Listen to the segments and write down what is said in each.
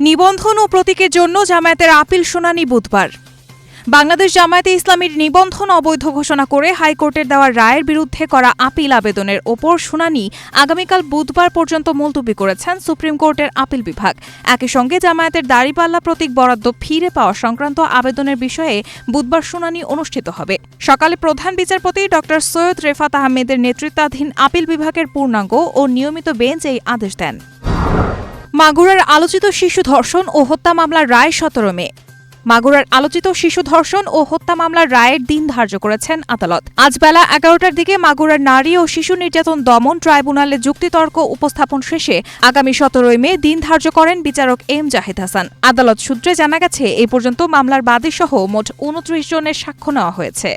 নিবন্ধন ও প্রতীকের জন্য জামায়াতের আপিল শুনানি বুধবার। বাংলাদেশ জামায়াতে ইসলামীর নিবন্ধন অবৈধ ঘোষণা করে হাইকোর্টের দেওয়া রায়ের বিরুদ্ধে করা আপিল আবেদনের ওপর শুনানি আগামীকাল বুধবার পর্যন্ত মুলতবি করেছেন সুপ্রিম কোর্টের আপিল বিভাগ। একই সঙ্গে জামায়াতের দাড়িপাল্লা প্রতীক বরাদ্দ ফিরে পাওয়া সংক্রান্ত আবেদনের বিষয়ে বুধবার শুনানি অনুষ্ঠিত হবে। সকালে প্রধান বিচারপতি ড. সৈয়দ রেফাত আহমেদের নেতৃত্বাধীন আপিল বিভাগের পূর্ণাঙ্গ ও নিয়মিত বেঞ্চ এই আদেশ দেন। মাগুরার আলোচিত শিশু ধর্ষণ ও হত্যা মামলার রায় সতেরো মে। মাগুরার আলোচিত শিশু ধর্ষণ ও হত্যা মামলার রায়ের দিন ধার্য করেছেন আদালত। আজ বেলা এগারোটার দিকে মাগুরার নারী ও শিশু নির্যাতন দমন ট্রাইব্যুনালে যুক্তিতর্ক উপস্থাপন শেষে আগামী সতেরোই মে দিন ধার্য করেন বিচারক এম জাহিদ হাসান। আদালত সূত্রে জানা গেছে এই পর্যন্ত মামলার বাদীসহ মোট উনত্রিশ জনের সাক্ষ্য নেওয়া হয়েছে।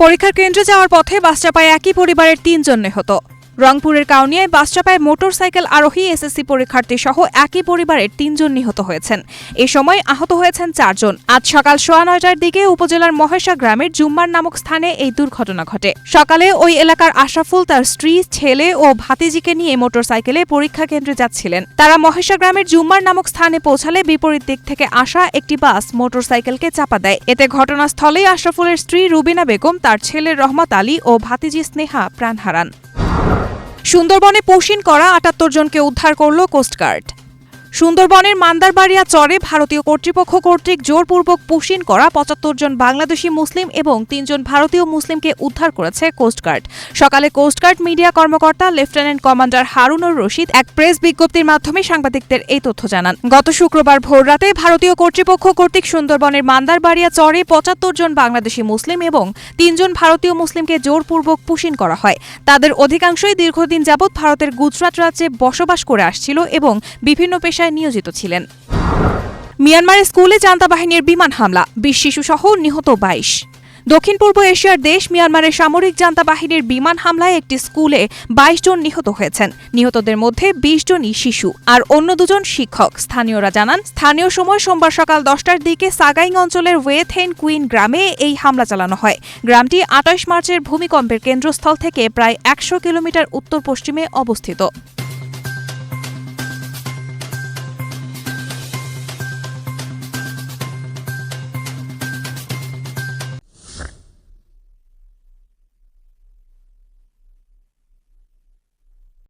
পরীক্ষার কেন্দ্রে যাওয়ার পথে বাসচাপায় একই পরিবারের তিনজন নিহত। রংপুরের কাউনিয়ায় বাসচাপায় মোটরসাইকেল আরোহী এসএসসি পরীক্ষার্থী সহ একই পরিবারের তিনজন নিহত হয়েছেন। এ সময় আহত হয়েছেন চারজন। আজ সকাল সোয়া নয়টার দিকে উপজেলার মহেশা গ্রামের জুম্মার নামক স্থানে এই দুর্ঘটনা ঘটে। সকালে ওই এলাকার আশরাফুল তার স্ত্রী, ছেলে ও ভাতিজিকে নিয়ে মোটরসাইকেলে পরীক্ষা কেন্দ্রে যাচ্ছিলেন। তারা মহেশা গ্রামের জুম্মার নামক স্থানে পৌঁছালে বিপরীত দিক থেকে আসা একটি বাস মোটরসাইকেলকে চাপা দেয়। এতে ঘটনাস্থলেই আশরাফুলের স্ত্রী রুবিনা বেগম, তার ছেলে রহমত আলী ও ভাতিজি স্নেহা প্রাণ হারান। সুন্দরবনে পোষিন করা আটাত্তর জনকে উদ্ধার করল কোস্টগার্ড। সুন্দরবনের মান্দারবাড়িয়া চরে ভারতীয় কর্তৃপক্ষ কর্তৃক জোরপূর্বক পুষিন করা পঁচাত্তর জন বাংলাদেশি মুসলিম এবং তিনজন ভারতীয় মুসলিমকে উদ্ধার করেছে কোস্টগার্ড সকালে কোস্টগার্ড মিডিয়া কর্মকর্তা লেফটেন্যান্ট কমান্ডার হারুনুর রশিদ এক প্রেস বিজ্ঞপ্তির মাধ্যমে সাংবাদিকদের এই তথ্য জানান। গত শুক্রবার ভোররাতে ভারতীয় কর্তৃপক্ষ কর্তৃক সুন্দরবনের মান্দারবাড়িয়া চরে পঁচাত্তর জন বাংলাদেশি মুসলিম এবং তিনজন ভারতীয় মুসলিমকে জোরপূর্বক পুষিন করা হয়। তাদের অধিকাংশই দীর্ঘদিন যাবৎ ভারতের গুজরাট রাজ্যে বসবাস করে আসছিল এবং বিভিন্ন পেশায় নিয়োজিত ছিলেন। মিয়ানমারের স্কুলে জান্তা বাহিনীর বিমান হামলা, বিশ শিশুসহ নিহত বাইশ। দক্ষিণ পূর্ব এশিয়ার দেশ মিয়ানমারের সামরিক জান্তা বাহিনীর বিমান হামলায় একটি স্কুলে বাইশ জন নিহত হয়েছেন। নিহতদের মধ্যে বিশ জনই শিশু আর অন্য দুজন শিক্ষক। স্থানীয়রা জানান, স্থানীয় সময় সোমবার সকাল দশটার দিকে সাগাইং অঞ্চলের ওয়েথেন কুইন গ্রামে এই হামলা চালানো হয়। গ্রামটি আঠাশ মার্চের ভূমিকম্পের কেন্দ্রস্থল থেকে প্রায় একশো কিলোমিটার উত্তর পশ্চিমে অবস্থিত।